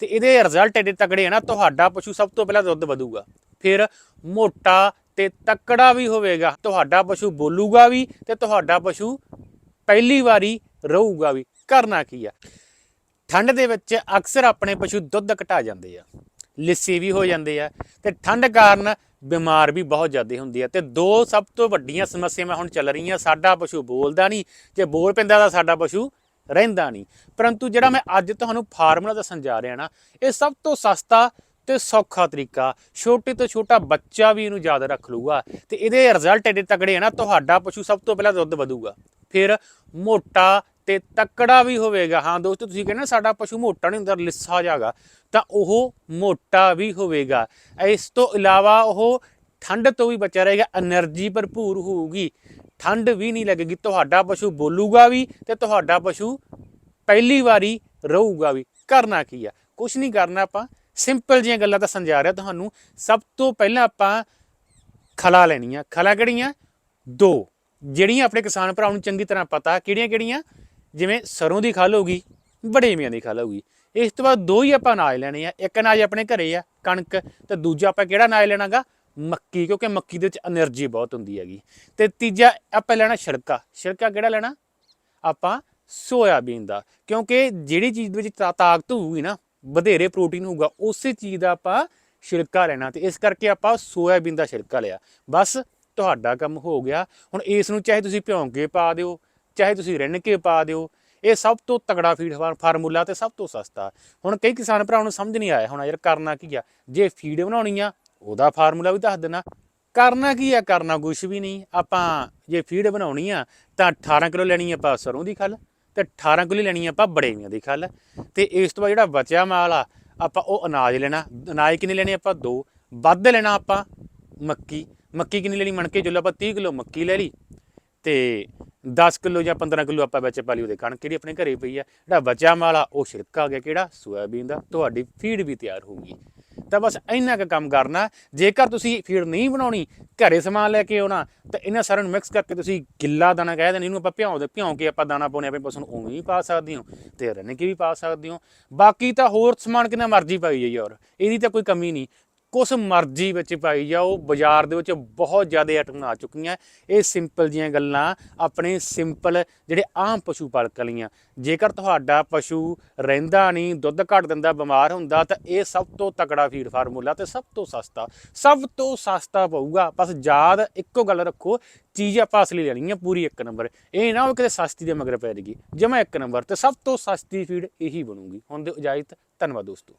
ਤੇ ਇਹਦੇ ਰਿਜ਼ਲਟ ਇਹਦੇ ਤਕੜੇ ਆ ਨਾ, ਤੁਹਾਡਾ ਪਸ਼ੂ ਸਭ ਤੋਂ ਪਹਿਲਾਂ ਦੁੱਧ ਵਧੂਗਾ। ਫਿਰ ਮੋਟਾ ਤੇ ਤਕੜਾ ਵੀ ਹੋਵੇਗਾ, ਤੁਹਾਡਾ ਪਸ਼ੂ ਬੋਲੂਗਾ ਵੀ ਤੇ ਤੁਹਾਡਾ ਪਸ਼ੂ ਪਹਿਲੀ ਵਾਰੀ ਰਹੂਗਾ ਵੀ। ਕਰਨਾ ਕੀ ਆ? ਠੰਡ ਦੇ ਵਿੱਚ ਅਕਸਰ ਆਪਣੇ ਪਸ਼ੂ ਦੁੱਧ ਘਟਾ ਜਾਂਦੇ ਆ, ਲਿੱਸੀ ਵੀ ਹੋ ਜਾਂਦੇ ਆ ਤੇ ਠੰਡ ਕਾਰਨ ਬਿਮਾਰ ਵੀ ਬਹੁਤ ਜ਼ਿਆਦਾ ਹੁੰਦੀ ਆ। ਤੇ ਦੋ ਸਭ ਤੋਂ ਵੱਡੀਆਂ ਸਮੱਸਿਆਵਾਂ ਹੁਣ ਚੱਲ ਰਹੀਆਂ, ਸਾਡਾ ਪਸ਼ੂ ਬੋਲਦਾ ਨਹੀਂ, ਜੇ ਬੋਲ ਪੈਂਦਾ ਤਾਂ ਸਾਡਾ ਪਸ਼ੂ ਰਹਿੰਦਾ ਨਹੀਂ। ਪਰੰਤੂ ਜਿਹੜਾ ਮੈਂ ਅੱਜ ਤੁਹਾਨੂੰ ਫਾਰਮੂਲਾ ਦੱਸਣ ਜਾ ਰਿਹਾ ਨਾ, ਇਹ ਸਭ ਤੋਂ ਸਸਤਾ ਤੇ ਸੌਖਾ ਤਰੀਕਾ, ਛੋਟੇ ਤੋਂ ਛੋਟਾ ਬੱਚਾ ਵੀ ਇਹਨੂੰ ਯਾਦ ਰੱਖ ਲੂਗਾ ਤੇ ਇਹਦੇ ਰਿਜ਼ਲਟ ਇਹਦੇ ਤਕੜੇ ਆ ਨਾ, ਤੁਹਾਡਾ ਪਸ਼ੂ ਸਭ ਤੋਂ ਪਹਿਲਾਂ ਦੁੱਧ ਵਧੂਗਾ। ਫਿਰ ਮੋਟਾ ਤੇ ਤਕੜਾ ਵੀ ਹੋਵੇਗਾ। ਹਾਂ ਦੋਸਤੋ, ਤੁਸੀਂ ਕਹਿੰਦੇ ਨਾ ਸਾਡਾ ਪਸ਼ੂ ਮੋਟਾ ਨਹੀਂ ਹੁੰਦਾ, ਲਿੱਸਾ ਜਾਗਾ ਤਾਂ ਉਹ ਮੋਟਾ ਵੀ ਹੋਵੇਗਾ। ਇਸ ਤੋਂ ਇਲਾਵਾ ਉਹ ਠੰਡ ਤੋਂ ਵੀ ਬਚਿਆ ਰਹੇਗਾ એનર્ਜੀ ਭਰਪੂਰ ਹੋਊਗੀ। ਠੰਡ ਵੀ ਨਹੀਂ ਲੱਗੇਗੀ, ਤੁਹਾਡਾ ਪਸ਼ੂ ਬੋਲੂਗਾ ਵੀ ਤੇ ਤੁਹਾਡਾ ਪਸ਼ੂ ਪਹਿਲੀ ਵਾਰੀ ਰਹੂਗਾ ਵੀ। ਕਰਨਾ ਕੀ ਆ? ਕੁਝ ਨਹੀਂ ਕਰਨਾ ਆਪਾਂ। ਸਿੰਪਲ ਜਿਹੀਆਂ ਗੱਲਾਂ ਤਾਂ ਸਮਝਾ ਰਿਹਾ ਤੁਹਾਨੂੰ। ਸਭ ਤੋਂ ਪਹਿਲਾਂ ਆਪਾਂ ਖਲਾ ਲੈਣੀਆਂ। ਖਲਾ ਕਿਹੜੀਆਂ? ਦੋ। ਜਿਹੜੀਆਂ ਆਪਣੇ ਕਿਸਾਨ ਭਰਾ ਨੂੰ ਚੰਗੀ ਤਰ੍ਹਾਂ ਪਤਾ, ਕਿਹੜੀਆਂ ਕਿਹੜੀਆਂ? ਜਿਵੇਂ ਸਰੋਂ ਦੀ ਖਲ ਹੋਗੀ ਬੜੇ ਮੀਆਂ ਦੀ ਖਲ ਹੋਗੀ ਇਸ ਤੋਂ ਬਾਅਦ ਦੋ ਹੀ ਆਪਾਂ ਅਨਾਜ ਲੈਣੇ ਆ। ਇੱਕ ਅਨਾਜ ਆਪਣੇ ਘਰੇ ਆ, ਕਣਕ, ਤੇ ਦੂਜਾ ਆਪਾਂ ਕਿਹੜਾ ਅਨਾਜ ਲੈਣਾਗਾ? ਮੱਕੀ, ਕਿਉਂਕਿ ਮੱਕੀ ਦੇ ਵਿੱਚ એનર્ਜੀ ਬਹੁਤ ਹੁੰਦੀ ਹੈਗੀ। ਤੇ ਤੀਜਾ, ਆਪਾਂ ਲੈਣਾ ਛਿੜਕਾ ਛਿੜਕਾ ਕਿਹੜਾ ਲੈਣਾ? ਆਪਾਂ ਸੋਇਆਬੀਨ ਦਾ। ਕਿਉਂਕਿ ਜਿਹੜੀ ਚੀਜ਼ ਦੇ ਵਿੱਚ ਤਾਕਤ ਹੋਊਗੀ ਨਾ, ਵਧੇਰੇ ਪ੍ਰੋਟੀਨ ਹੋਊਗਾ, ਉਸੇ ਚੀਜ਼ ਦਾ ਆਪਾਂ ਛਿੜਕਾ ਲੈਣਾ। ਤੇ ਇਸ ਕਰਕੇ ਆਪਾਂ ਸੋਇਆਬੀਨ ਦਾ ਛਿੜਕਾ ਲਿਆ। ਬਸ ਤੁਹਾਡਾ ਕੰਮ ਹੋ ਗਿਆ। ਹੁਣ ਇਸ ਨੂੰ ਚਾਹੇ ਤੁਸੀਂ ਭਿਉਂਕੇ ਪਾ ਦਿਓ, ਚਾਹੇ ਤੁਸੀਂ ਰਿੰਨ ਕੇ ਪਾ ਦਿਓ, ਇਹ ਸਭ ਤੋਂ ਤਗੜਾ ਫੀਡ ਫਾਰਮੂਲਾ ਤੇ ਸਭ ਤੋਂ ਸਸਤਾ। ਹੁਣ ਕਈ ਕਿਸਾਨ ਭਰਾਵਾਂ ਨੂੰ ਸਮਝ ਨਹੀਂ ਆਇਆ ਹੁਣ, ਯਾਰ ਕਰਨਾ ਕੀ ਆ? ਜੇ ਫੀਡ ਬਣਾਉਣੀ ਆ ਉਹਦਾ ਫਾਰਮੂਲਾ ਵੀ ਦੱਸ ਦੇਣਾ। ਕਰਨਾ ਕੀ ਆ? ਕਰਨਾ ਕੁਝ ਵੀ ਨਹੀਂ। ਆਪਾਂ ਜੇ ਫੀਡ ਬਣਾਉਣੀ ਆ, ਤਾਂ 18 ਕਿਲੋ ਲੈਣੀ ਆਪਾਂ ਸਰੋਂ ਦੀ ਖੱਲ ਤੇ 18 ਕਿਲੋ ਲੈਣੀ ਆਪਾਂ ਬੜੇਵੀਆਂ ਦੀ ਖੱਲ ਤੇ ਇਸ ਤੋਂ ਬਾਅਦ ਜਿਹੜਾ ਬਚਿਆ ਮਾਲ ਆ, ਆਪਾਂ ਉਹ ਅਨਾਜ ਲੈਣਾ। ਅਨਾਜ ਕਿੰਨੇ ਲੈਣੇ ਆਪਾਂ? ਦੋ। ਵੱਧ ਲੈਣਾ ਆਪਾਂ ਮੱਕੀ। ਮੱਕੀ ਕਿੰਨੀ ਲੈਣੀ? ਮਣ ਕੇ ਚਲੋ ਆਪਾਂ 30 ਕਿਲੋ ਮੱਕੀ ਲੈ ਲਈ ਤੇ 10 ਕਿਲੋ ਜਾਂ 15 ਕਿਲੋ ਆਪਾਂ ਵਿੱਚ ਪਾ ਲਈ ਉਹਦੇ ਕਣਕ, ਜਿਹੜੀ ਆਪਣੇ ਘਰੇ ਪਈ ਆ। ਜਿਹੜਾ ਬਚਿਆ ਮਾਲ ਆ, ਉਹ ਛਿੜਕਾ ਗਿਆ ਕਿਹੜਾ? ਸੋਇਆਬੀਨ ਦਾ। ਤੁਹਾਡੀ ਫੀਡ ਵੀ ਤਿਆਰ ਹੋਊਗੀ ਤਾਂ ਬਸ ਇੰਨਾ ਕੁ ਕੰਮ ਕਰਨਾ। ਜੇਕਰ ਤੁਸੀਂ ਫੀਡ ਨਹੀਂ ਬਣਾਉਣੀ, ਘਰੇ ਸਮਾਨ ਲੈ ਕੇ ਆਉਣਾ, ਤਾਂ ਇਹਨਾਂ ਸਾਰਿਆਂ ਨੂੰ ਮਿਕਸ ਕਰਕੇ ਤੁਸੀਂ ਗਿੱਲਾ ਦਾਣਾ ਕਹਿ ਦਿੰਦੇ ਇਹਨੂੰ ਆਪਾਂ ਭਿਉਂ ਦੇ ਭਿਉਂ ਕੇ ਆਪਾਂ ਦਾਣਾ ਪਾਉਣੇ ਆਪਣੇ ਪਸ਼ੂ ਨੂੰ ਉਵੇਂ ਵੀ ਪਾ ਸਕਦੇ ਹੋ, ਤੇ ਰਣ ਕੇ ਵੀ ਪਾ ਸਕਦੇ ਹੋ। ਬਾਕੀ ਤਾਂ ਹੋਰ ਸਮਾਨ ਕਿੰਨਾ ਮਰਜ਼ੀ ਪਾਈ ਜਾਈ ਯਾਰ ਇਹਦੀ ਤਾਂ ਕੋਈ ਕਮੀ ਨਹੀਂ। ਕੁਛ ਮਰਜ਼ੀ ਵਿੱਚ ਪਾਈ ਜਾਓ, ਬਾਜ਼ਾਰ ਦੇ ਵਿੱਚ ਬਹੁਤ ਜ਼ਿਆਦਾ ਆਈਟਮਾਂ ਆ ਚੁੱਕੀਆਂ। ਇਹ ਸਿੰਪਲ ਜੀਆਂ ਗੱਲਾਂ, ਆਪਣੇ ਸਿੰਪਲ ਜਿਹੜੇ ਆਮ ਪਸ਼ੂ ਪਾਲਕ ਲਈਆਂ ਜੇਕਰ ਤੁਹਾਡਾ ਪਸ਼ੂ ਰਹਿੰਦਾ ਨਹੀਂ, ਦੁੱਧ ਘੱਟ ਦਿੰਦਾ, ਬਿਮਾਰ ਹੁੰਦਾ, ਤਾਂ ਇਹ ਸਭ ਤੋਂ ਤਕੜਾ ਫੀਡ ਫਾਰਮੂਲਾ ਤੇ ਸਭ ਤੋਂ ਸਸਤਾ, ਸਭ ਤੋਂ ਸਸਤਾ ਪਊਗਾ। ਬਸ ਯਾਦ ਇੱਕੋ ਗੱਲ ਰੱਖੋ, ਚੀਜ਼ ਆਪਾਂ ਅਸਲੀ ਲੈਣੀ ਹੈ ਪੂਰੀ ਇੱਕ ਨੰਬਰ ਇਹ ਨਾ ਉਹ ਕਿਤੇ ਸਸਤੀ ਦੇ ਮਗਰ ਪੈ ਜਾਏਗੀ, ਜਮਾ ਇੱਕ ਨੰਬਰ ਤੇ ਸਭ ਤੋਂ ਸਸਤੀ ਫੀਡ ਇਹੀ ਬਣੂਗੀ। ਹੁਣ ਦੇ ਇਜਾਜ਼ਤ, ਧੰਨਵਾਦ ਦੋਸਤੋ।